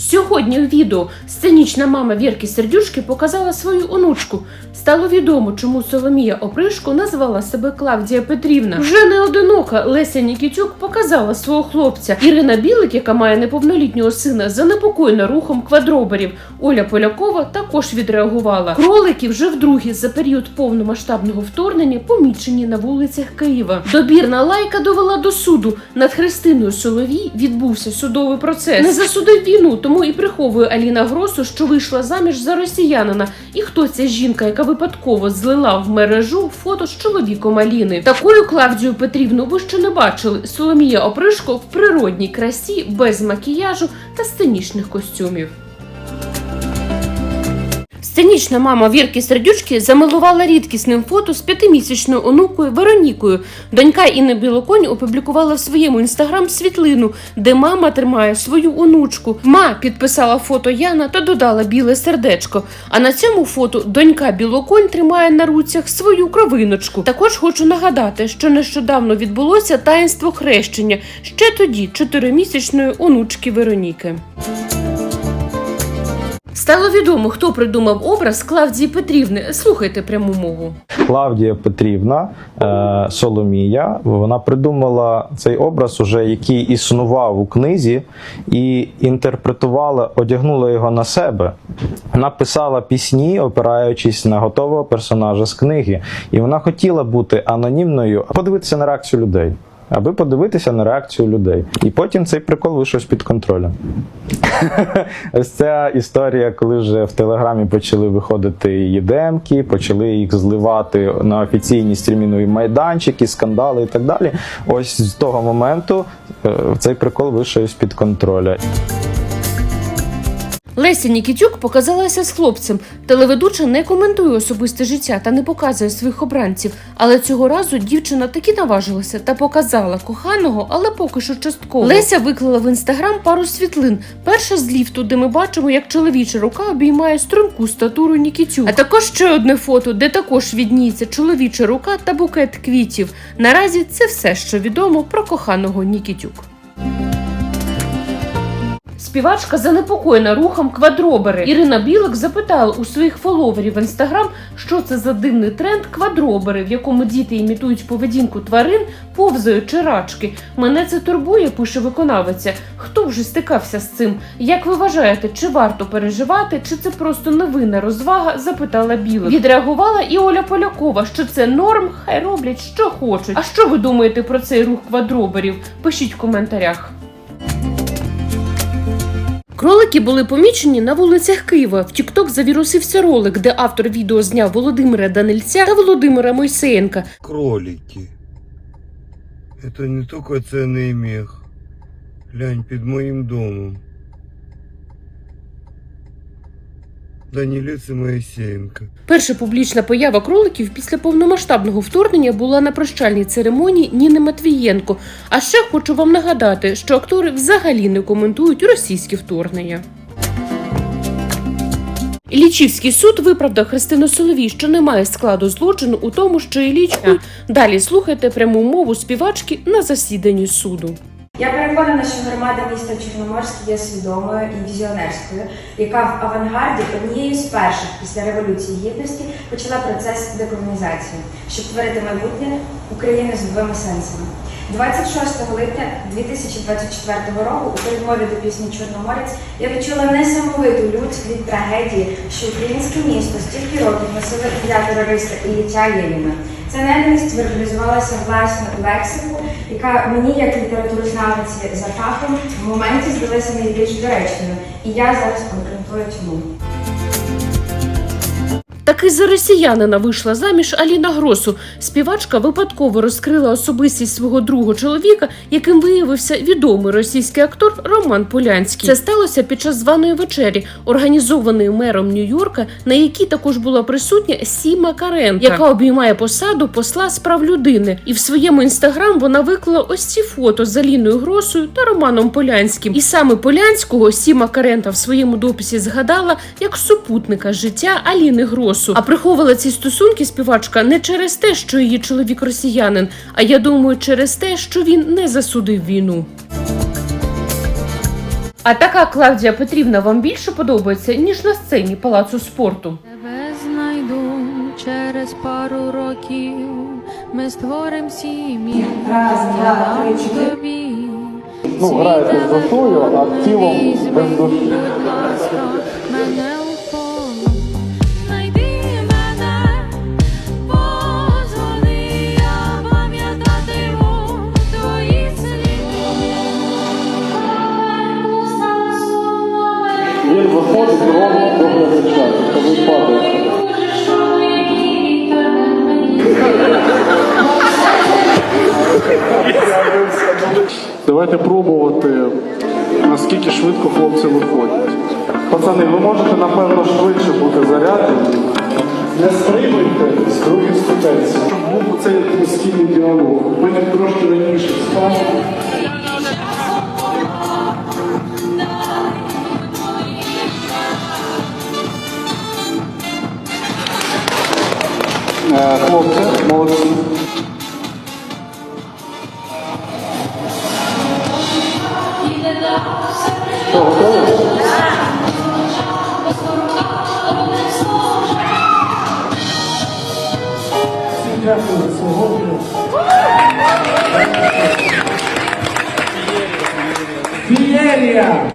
Сьогодні у відео сценічна мама Вірки Сердюшки показала свою онучку. Стало відомо, чому Соломія Опришко назвала себе Клавдія Петрівна. Вже не одинока Леся Нікітюк показала свого хлопця. Ірина Білик, яка має неповнолітнього сина, занепокоєна рухом квадроберів. Оля Полякова також відреагувала. Кролики вже вдруге за період повномасштабного вторгнення помічені на вулицях Києва. Добірна лайка довела до суду. Над Христиною Соловій відбувся судовий процес. Не засудив війну, тому і приховує Аліна Гросу, що вийшла заміж за росіянина. І хто ця жінка, яка випадково злила в мережу фото з чоловіком Аліни. Такою Клавдію Петрівну ви ще не бачили. Соломія Опришко в природній красі, без макіяжу та сценічних костюмів. Сценічна мама Вірки Сердючки замилувала рідкісним фото з п'ятимісячною онукою Веронікою. Донька Інни Білоконь опублікувала в своєму інстаграм світлину, де мама тримає свою онучку. Ма підписала фото Яна та додала біле сердечко. А на цьому фото донька Білоконь тримає на руцях свою кровиночку. Також хочу нагадати, що нещодавно відбулося таїнство хрещення ще тоді чотиримісячної онучки Вероніки. Стало відомо, хто придумав образ Клавдії Петрівни. Слухайте пряму мову. Клавдія Петрівна е, Соломія. Вона придумала цей образ, уже який існував у книзі, і інтерпретувала, одягнула його на себе. Вона писала пісні, опираючись на готового персонажа з книги. І вона хотіла бути анонімною, подивитися на реакцію людей. Аби подивитися на реакцію людей. І потім цей прикол вийшов з-під контролю. Ось ця історія, коли вже в Телеграмі почали виходити ЄДМки, почали їх зливати на офіційні стрімінові майданчики, скандали і так далі. Ось з того моменту е, цей прикол вийшов з-під контролю. Леся Нікітюк показалася з хлопцем. Телеведуча не коментує особисте життя та не показує своїх обранців. Але цього разу дівчина таки наважилася та показала коханого, але поки що частково. Леся виклала в інстаграм пару світлин. Перша з ліфту, де ми бачимо, як чоловіча рука обіймає струнку статуру Нікітюк. А також ще одне фото, де також відніється чоловіча рука та букет квітів. Наразі це все, що відомо про коханого Нікітюк. Співачка занепокоєна рухом квадробери. Ірина Білик запитала у своїх фоловерів в інстаграм, що це за дивний тренд квадробери, в якому діти імітують поведінку тварин, повзаючи рачки. Мене це турбує, пише виконавиця. Хто вже стикався з цим? Як ви вважаєте, чи варто переживати, чи це просто невинна розвага? запитала Білик. Відреагувала і Оля Полякова, що це норм, хай роблять, що хочуть. А що ви думаєте про цей рух квадроберів? Пишіть в коментарях. Кролики були помічені на вулицях Києва. В Тікток завірусився ролик, де автор відео зняв Володимира Данильця та Володимира Мойсеєнка. кролики. Это не только не мех. Глянь, під моїм домом. Данілець і Моїсеєнка. Перша публічна поява кроликів після повномасштабного вторгнення була на прощальній церемонії Ніни Матвієнко. А ще хочу вам нагадати, що актори взагалі не коментують російське вторгнення. Іллічівський суд виправдав Христину Соловій, що немає складу злочину у тому, що Іллічку. Далі слухайте пряму мову співачки на засіданні суду. Я переконана, що громада міста Чорноморськ є свідомою і візіонерською, яка в авангарді однією з перших після революції гідності почала процес деколонізації, щоб творити майбутнє України з двома сенсами. 26 липня 2024 року у передмові до пісні Чорноморець я відчула несамовиту лють від трагедії, що українське місто стільки років носило ім'я терориста Ілліча Єліна. Ця ненависть вербалізувалася у лексику, яка мені, як літературознавиці за фахом, в моменті здалася найбільш доречною. І я зараз конкретую чому. Таки за росіянина вийшла заміж Аліна Гросу. Співачка випадково розкрила особистість свого другого чоловіка, яким виявився відомий російський актор Роман Полянський. Це сталося під час званої вечері, організованої мером Нью-Йорка, на якій також була присутня Сіма Каренка, яка обіймає посаду посла з прав людини. І в своєму інстаграм вона виклала ось ці фото з Аліною Гросою та Романом Полянським. І саме Полянського Сіма Карента в своєму дописі згадала як супутника життя Аліни Гросу. А приховувала ці стосунки співачка не через те, що її чоловік росіянин, а я думаю, через те, що він не засудив війну. А така Клавдія Петрівна вам більше подобається, ніж на сцені палацу спорту. Тебе знайду через пару років. Ми створим сім'ю. Раз, два, три, чотири. Ну, граєте з душою, а тілом без душі. Давайте пробувати, наскільки швидко хлопці виходять. Пацани, ви можете, напевно, швидше бути заряджені. Не стрибуйте з другої ступенці, щоб був цей постійний діалог. Ми не трошки раніше стали. Хлопці, молодці. Що, готові? Дякую сьогодні. Фієрія!